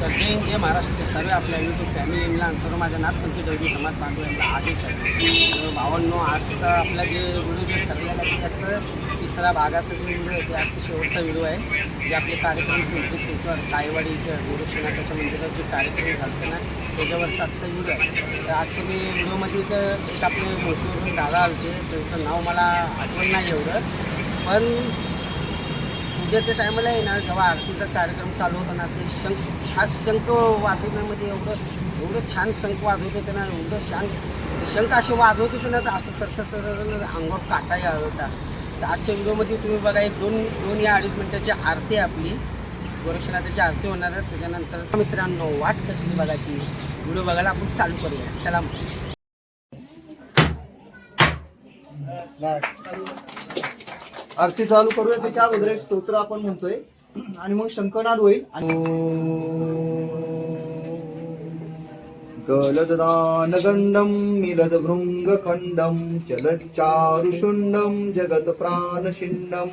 तर जय जय महाराष्ट्र सर्व आपल्या युट्यूब फॅमिलीला आणि सर्व माझ्या नागपूरचे दैवी समाज बांधव यांना आदेश आहे. तर भावांनो आजचा आपला जे व्हिडिओ जे ठरलेला आहे याचं तिसरा भागाचा जो व्हिडिओ आहे ते आजचा शेवटचा व्हिडिओ आहे. जे आपले कार्यक्रम पिंपरी चिंचवड कायवाडी गोरक्षनाथाच्या मंदिरात जे कार्यक्रम झाले ना त्याच्यावरचा आजचा व्हिडिओ आहे. तर आजचं मी व्हिडिओमध्ये तर एक आपले मोशीवरून दादा होते त्यांचं नाव मला आठवण नाही एवढं. पण उद्याच्या टायमाला आहे ना जेव्हा आरतीचा कार्यक्रम चालू होता ना ते शंख हा शंख वाजवण्यामध्ये एवढं एवढं छान शंख वाजवत होते ना एवढं छान शंख असे वाजवत होते ना तर असं सरसर सरसर अंगावर काटा यायला होता तर आजच्या व्हिडिओमध्ये तुम्ही बघा एक दोन दोन या अडीच मिनिटाची आरती आपली. गोरक्षनाथाची आरती होणार आहे. त्याच्यानंतर मित्रांनो वाट कसली बघायची? व्हिडिओ बघायला आपण चालू करूया. चला मग. आरती चालू करूया त्याच्या अगोदर एक स्तोत्र आपण म्हणतोय. आणि मग शंकरनाद होईल. आणि गलददान गंडम मिलद भृंग खंडम चलच्चारुषुंडम जगत शिवप्रेमपिण्डं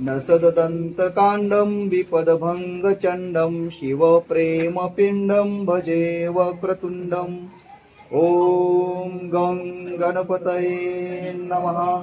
नसददंत कांडम विपद भंग चंडम शिव प्रेम पिंडम भजे वक्रतुंडम ओम गं गणपतये नमः.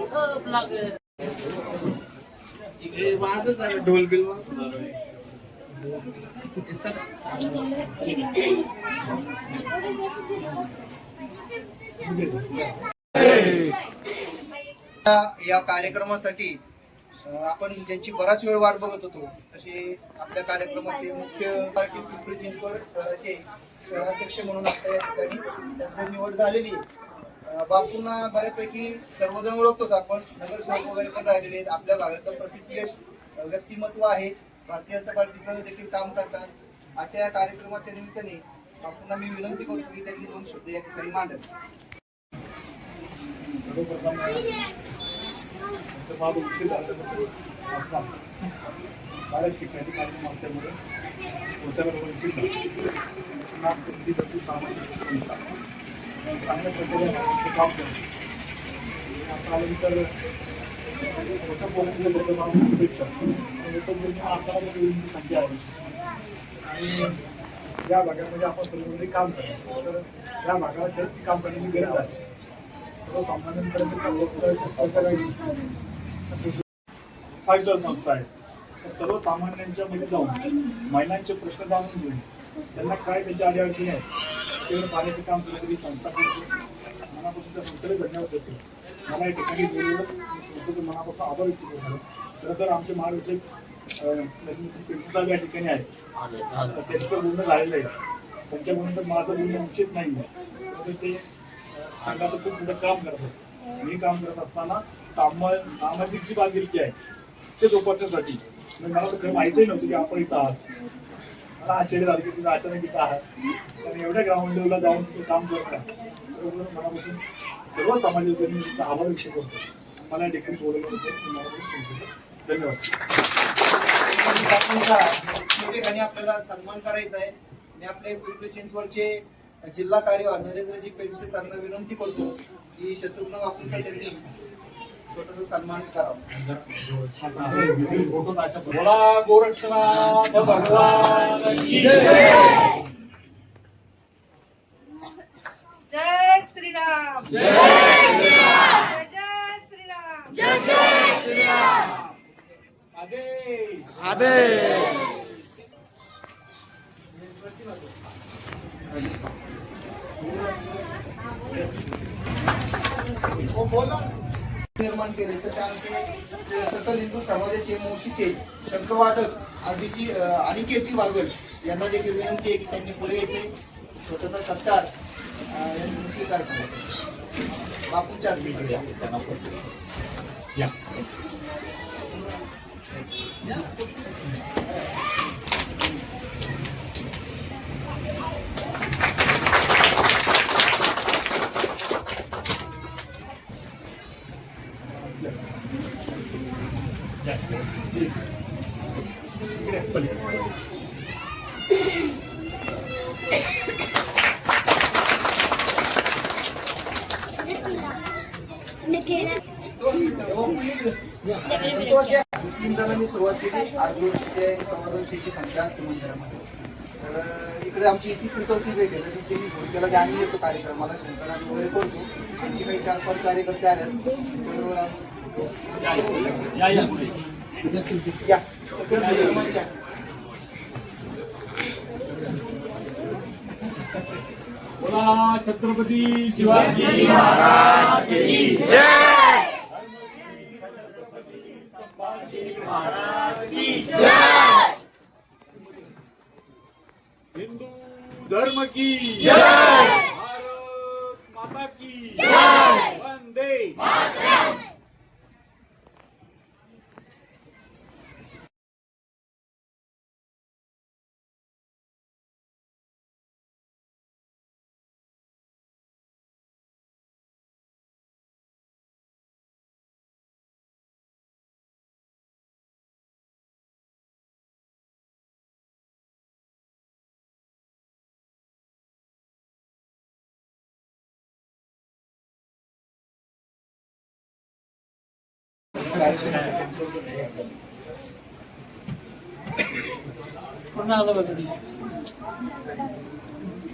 ओम ढोल बिल या- या कार्यक्रमासाठी आपण ज्यांची बराच वेळ वाट बघत होतो तसे आपल्या कार्यक्रमाचे मुख्य पार्टी पिंपरी चिंचवड शहराचे शहराध्यक्ष म्हणून आपल्या या ठिकाणी त्यांची निवड झालेली आहे. बापूंना बऱ्यापैकी सर्वजण ओळखतोच आपण. नगरसेवक वगैरे पण राहिलेले आहेत. आपल्या भागातलं प्रतिक्रिय व्यक्तिमत्व आहे. भारतीय जनता पार्टीसह देखील काम करतात. आजच्या या कार्यक्रमाच्या निमित्ताने बापूंना मी विनंती करतो की त्यांनी दोन शब्द या ठिकाणी मांडले सर्वप्रथम माझा उशीर झाला आपला बालक शिक्षणाचे कार्यक्रम असल्यामुळे पोहोचायला बरोबर उशीर झाला पुन्हा कुठलीसाठी सामाजिक संस्था चांगल्या पद्धतीने काम करतो. आता आल्यानंतर मोठ्या बोलण्याबद्दल मला शुभेच्छा. मोठं बोलणं आकाराला मुलींची संख्या आहे. आणि या भागामध्ये आपण सर्वजण काम करतो. तर या भागाला खरंच काम करण्याची गरज आहे. सर्वसामान्यांपर्यंत फायझर संस्था आहे. सर्वसामान्यांच्या मध्ये जाऊन महिलांचे प्रश्न जाणून घेऊन त्यांना काय त्यांच्या अडीअडचणी आहेत ते पाण्याचे काम केलं संस्था करते. मनापासून त्या संस्थेला धन्यवाद देतो. मला या ठिकाणी बोलवलं. संस्थेचं मनापासून आभार व्यक्त करतो. खरं तर आमचे महाराष्ट्र या ठिकाणी आहेत. तर त्यांचं बोलणं झालेलं आहे. त्यांच्याकडून तर माझं बोलणं उचित नाही आहे ते संघाचं खूप मोठं काम करतात. मी काम करत असताना सामाजिक जी बांधिलकी आहे ते जोपासण्यासाठी. म्हणजे मला तर खरं माहितीही नव्हतं की आपण इथं आहात. मला आश्चर्य झालं की तुम्ही अचानक इथं आहात. कारण एवढ्या ग्राउंड लेवलला जाऊन तिथे काम करत मनापासून सर्व समाजाचे मी आभार व्यक्त करतो. मला या ठिकाणी बोलवल्याबद्दल मनापासून धन्यवाद. आपल्याला सन्मान करायचा आहे. मी आपले पिंपरी चिंचवडचे जिल्हा कार्यवाह नरेंद्रजी पेडसे त्यांना विनंती करतो. की शत्रुघ्न बापूंचा त्यांनी छोटासा सन्मान करावा. बोला भगवान की जय. जय श्रीराम! जय श्रीराम! जय श्रीराम! आदेश! निर्माण केले. तर त्यामध्ये सकल हिंदू समाजाचे मोशीचे शंखवादक आधीची अनिकेतची वागल यांना देखील विनंती आहे की त्यांनी पुढे येथे स्वतःचा सत्कार अं, यांनी स्वीकार करायचा बापूंच्या जणांनी सुरुवात केली आज दोनशे सव्वा दोनशेची संख्या असते मंदिरामध्ये तर इकडे आमची तिसरी चौथी भेट आहे. तिथे मी केला की आम्ही येतो कार्यक्रमाला शंकराने वगैरे करतो. आमचे काही चार पाच कार्यकर्ते आले आम्ही- या या पुढे या. सकल हिंदू या. बोला छत्रपती शिवाजी महाराज की हिंदू धर्म की भारत माता की वंदे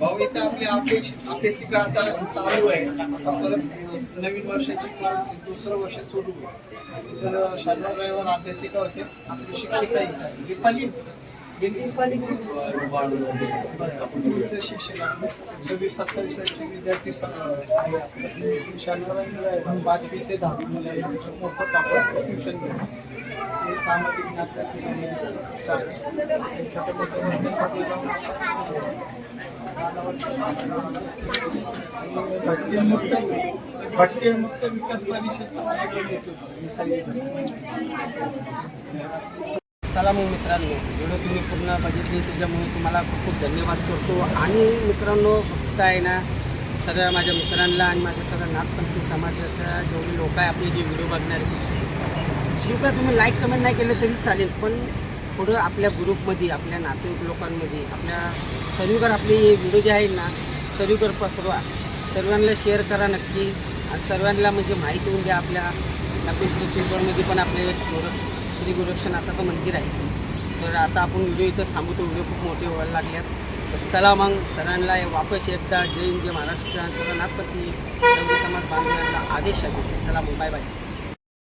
भाऊ इथं आपली अपेक्षा अपेक्षिका आता चालू आहे. आता परत नवीन वर्षाची दुसरं वर्ष सुरू तर शनिवार रविवार अभ्यासिका होते आपली शिक्षिका दीपाली सव्वीस सत्तावीस विद्यार्थी स- पाचवी ते दहावी मोफत आपण ट्युशन हे सामाजिक भटके मुक्त विकास परिषद चला मग मित्रांनो व्हिडिओ तुम्ही पूर्ण बघितली त्याच्यामुळे तुम्हाला खूप खूप धन्यवाद करतो. आणि मित्रांनो फक्त आहे ना सगळ्या माझ्या मित्रांना आणि माझ्या सगळ्या नागपंथी समाजाच्या जेवढे लोक आहे आपले जे व्हिडिओ बघणारे कृपया तुम्ही लाईक कमेंट नाही केलं तरी चालेल पण पुढं आपल्या ग्रुपमध्ये आपल्या नातेवाईक लोकांमध्ये आपल्या सर्वीकडे आपले हे व्हिडिओ जे आहेत ना सर्वीकडे पसरवा. सर्वांना शेअर करा नक्की. आणि सर्वांना म्हणजे माहिती होऊन द्या आपल्या आपल्या पिंपरी चिंचवडमध्ये पण आपले प्रोडक्ट श्री गोरक्षनाथाचं मंदिर आहे. तर आता आपण व्हिडिओ इथंच थांबवतो व्हिडिओ खूप मोठे व्हायला लागल्यात तर चला मग सरांना वापस एकदा जय हिंद जय महाराष्ट्र सगळं नाथपती समाज बांधवांना आदेश आहे. चला मग बाय बाय